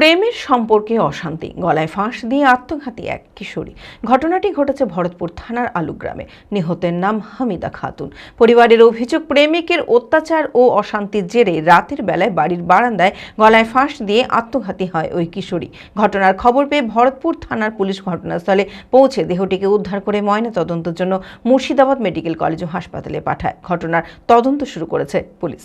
প্রেমের সম্পর্কে অশান্তি, গলায় ফাঁস দিয়ে আত্মঘাতী এক কিশোরী। ঘটনাটি ঘটেছে ভরতপুর থানার আলুগ্রামে। নিহতের নাম হামিদা খাতুন। পরিবারের অভিযোগ, প্রেমিকের অত্যাচার ও অশান্তির জেরে রাতের বেলায় বাড়ির বারান্দায় গলায় ফাঁস দিয়ে আত্মঘাতী হয় ওই কিশোরী। ঘটনার খবর পেয়ে ভরতপুর থানার পুলিশ ঘটনাস্থলে পৌঁছে দেহটিকে উদ্ধার করে ময়না তদন্তের জন্য মুর্শিদাবাদ মেডিকেল কলেজ ও হাসপাতালে পাঠায়। ঘটনার তদন্ত শুরু করেছে পুলিশ।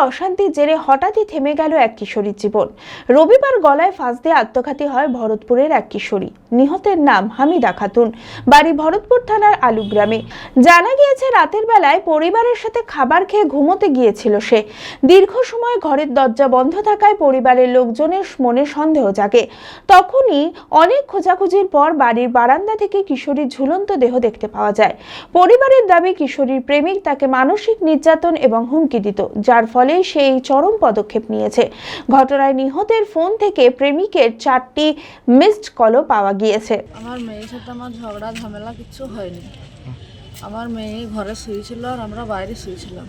অশান্তির জেরে হঠাৎই থেমে গেল এক কিশোরীর জীবন। রবিবার গলায় ফাঁস দিয়ে আত্মঘাতী হয় ভরতপুরের এক কিশোরী। নিহতের নাম হামিদা খাতুন। বাড়ি ভরতপুর থানার আলুগ্রামে। জানা গিয়েছে, রাতের বেলায় পরিবারের সাথে খাবার খেয়ে ঘুমোতে গিয়েছিল সে। দীর্ঘ সময় ঘরের দরজা বন্ধ থাকায় পরিবারের লোকজনের মনে সন্দেহ জাগে। তখনই অনেক খোঁজাখুঁজির পর বাড়ির বারান্দা থেকে কিশোরীর ঝুলন্ত দেহ দেখতে পাওয়া যায়। পরিবারের দাবি, কিশোরীর প্রেমিক তাকে মানসিক নির্যাতন এবং হুমকি দিত, যার ফলে সে সেই চরম পদক্ষেপ নিয়েছে। ঘটনায় নিহতের ফোন থেকে প্রেমিকের চারটি মিসড কলও পাওয়া গিয়েছে। আমার মেয়ের সাথে আমার ঝগড়া, ঝামেলা কিছু হয়নি। আমার মেয়ে ঘরে শুয়েছিল আর আমরা বাইরে শুয়েছিলাম।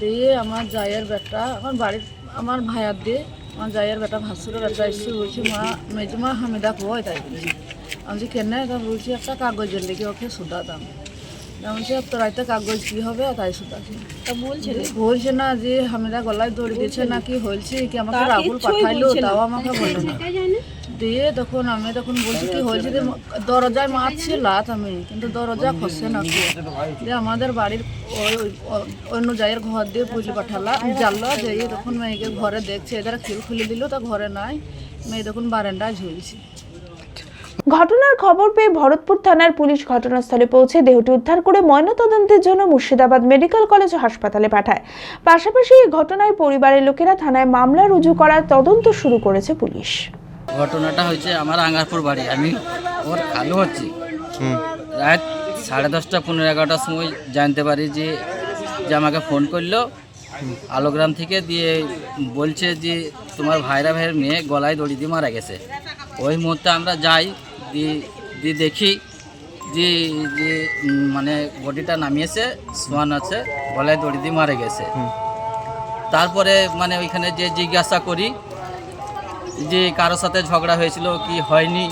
দিয়ে আমার জায়ের বেটা, আমার বাড়ির, আমার ভাইয়ার দিয়ে আমার জায়ের বেটা ভাসুরের বেটা এসে বলছি, মা, মেজমা হামিদা কই তাই আমি কেন? বলছি, একটা কাগজের লেগে ওকে সুদাতাম আমি বলছি তোর রাইতে কাগজ কী হবে তাই তা বলছে বলছে না যে হামিদা গলায় দড়ি দিয়েছে না কি হয়েছে কি আমাকে রাহুল পাঠাইলো তাও আমাকে বলল না। দিয়ে তখন আমি তখন বলছি কি হয়েছে যে দরজায় মারছে লাত আমি কিন্তু দরজা খসে না যে আমাদের বাড়ির ওই অন্য জায়ের ঘর দিয়ে পুজো পাঠালা। জানলো যে তখন মেয়েকে ঘরে দেখছে এদের খিল খুলে দিল তা ঘরে নাই। মেয়ে তখন বারান্দায় ঝুলছে। ঘটনার খবর পেয়ে ভরতপুর থানার পুলিশ ঘটনাস্থলে পৌঁছে দেহটি উদ্ধার করে ময়নাতদন্তের জন্য মুর্শিদাবাদ মেডিকেল কলেজ ও হাসপাতালে পাঠায়। পাশাপাশি এই ঘটনায় পরিবারের লোকেরা থানায় মামলা রুজু করার তদন্ত শুরু করেছে পুলিশ। ঘটনাটা হয়েছে আমার আঙ্গারপুর বাড়ি। আমি ওর খালু হচ্ছি রাত সাড়ে দশটা পনেরো এগারোটার সময় জানতে পারি যে যে আমাকে ফোন করল। আলোগ্রাম থেকে দিয়ে বলছে যে তোমার ভাইরা ভাইয়ের মেয়ে গলায় দড়ি দিয়ে মারা গেছে। ওই মুহূর্তে আমরা যাই দিয়ে দিয়ে দেখি যে যে মানে বডিটা নামিয়েছে সোয়ান আছে গলায় দড়ি দিয়ে মারা গেছে। তারপরে মানে ওইখানে যে জিজ্ঞাসা করি যে কারোর সাথে ঝগড়া হয়েছিল কি হয়নি?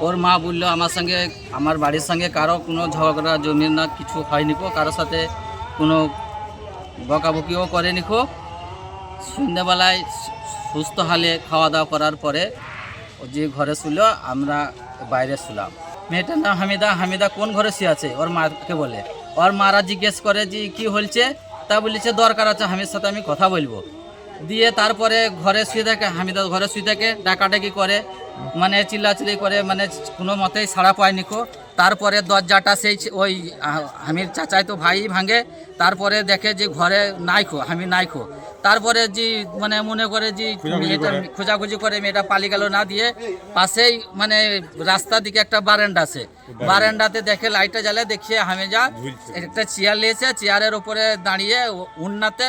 ওর মা বলল আমার সঙ্গে আমার বাড়ির সঙ্গে কারও কোনো ঝগড়া জমি না কিছু হয়নি কো কারোর সাথে কোনো বকাবকিও করেনি কো সন্ধ্যেবেলায় সুস্থ হালে খাওয়া দাওয়া করার পরে ও যে ঘরে শুল আমরা বাইরে শুলাম মেয়েটার নাম হামিদা হামিদা কোন ঘরে শুয়ে আছে ওর মাকে বলে। ওর মারা জিজ্ঞেস করে যে, কি হলছে তা বলেছে, দরকার আছে হামির সাথে আমি কথা বলব। দিয়ে তারপরে ঘরে শুয়ে থাকে, হামিদা ঘরে শুয়ে থাকে, ডাকাডাকি করে মানে চিল্লাচিল্লি করে মানে কোনো মতেই সাড়া পায়নি কো। তারপরে দরজাটা সেই ওই হামির চাচাই তো ভাই ভাঙে তারপরে দেখে যে ঘরে নাইখো হামি নাইখো তারপরে যে মানে মনে করে যে মেয়েটা খোঁজাখুঁজি করে মেয়েটা পালিয়ে গেল না দিয়ে পাশেই মানে রাস্তার দিকে একটা বারান্দা আছে। বারান্দাতে দেখে লাইটটা জ্বালে দেখিয়ে হামিজা একটা চেয়ার নিয়েছে চেয়ারের উপরে দাঁড়িয়ে উন্নাতে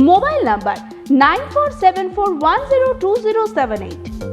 Mobile number nine four seven four one zero two zero seven eight.